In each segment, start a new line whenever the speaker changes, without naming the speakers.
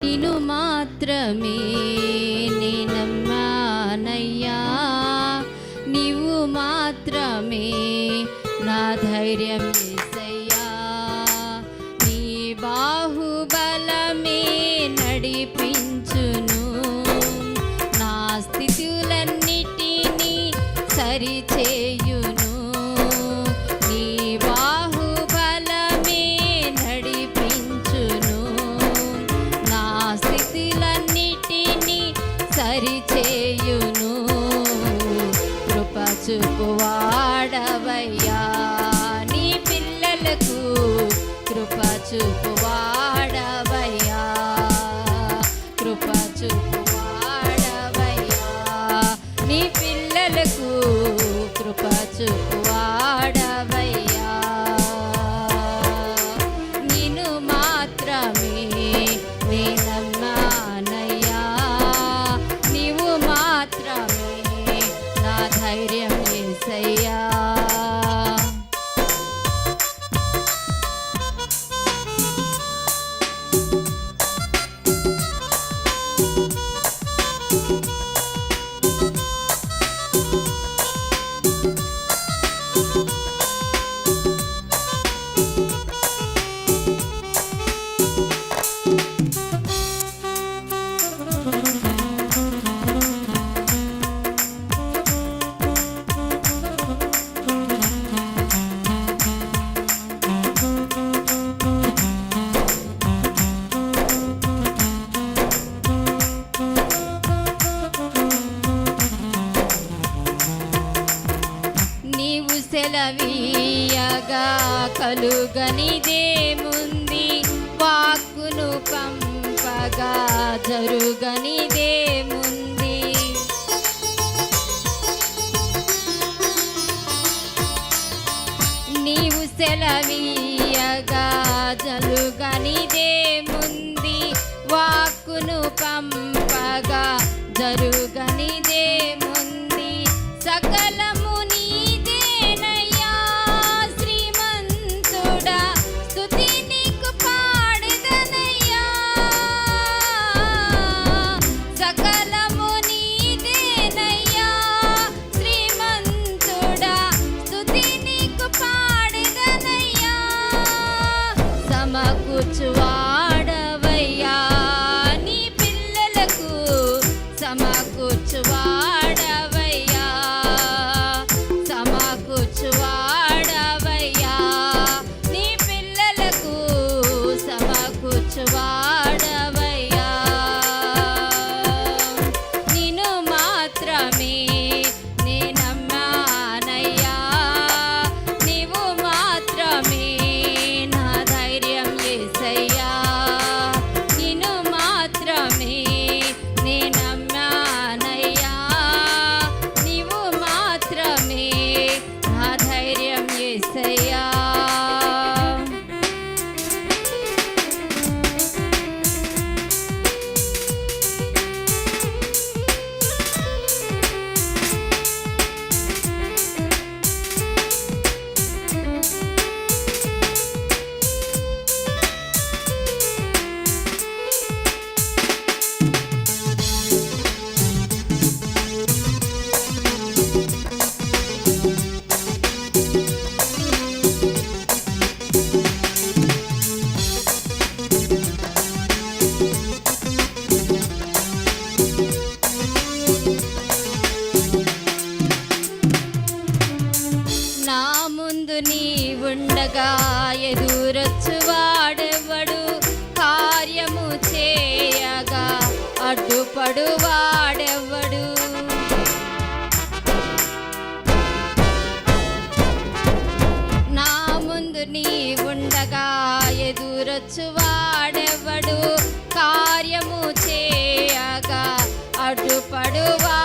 నిను మాత్రమే నేనమ్మానయ్యా. నీవు మాత్రమే నా ధైర్యం ఏసయ్యా. నీ బాహుబల కృప చూపువాడవయ్యా. సెలవీయగా కలుగనిదేముంది? వాక్కును పంపగా జరుగనిదేముంది? నీవు సెలవీయగా జరుగనిదేముంది? వాక్కును పంపగా జరుగనిదే to all. వాడెవ్వడు. వాడెవ్వడు నా ముందు నీ ఉండగా ఎదురొచ్చు వాడెవడు కార్యము చేయగా అడ్డుపడువా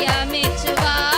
Miami to Bali.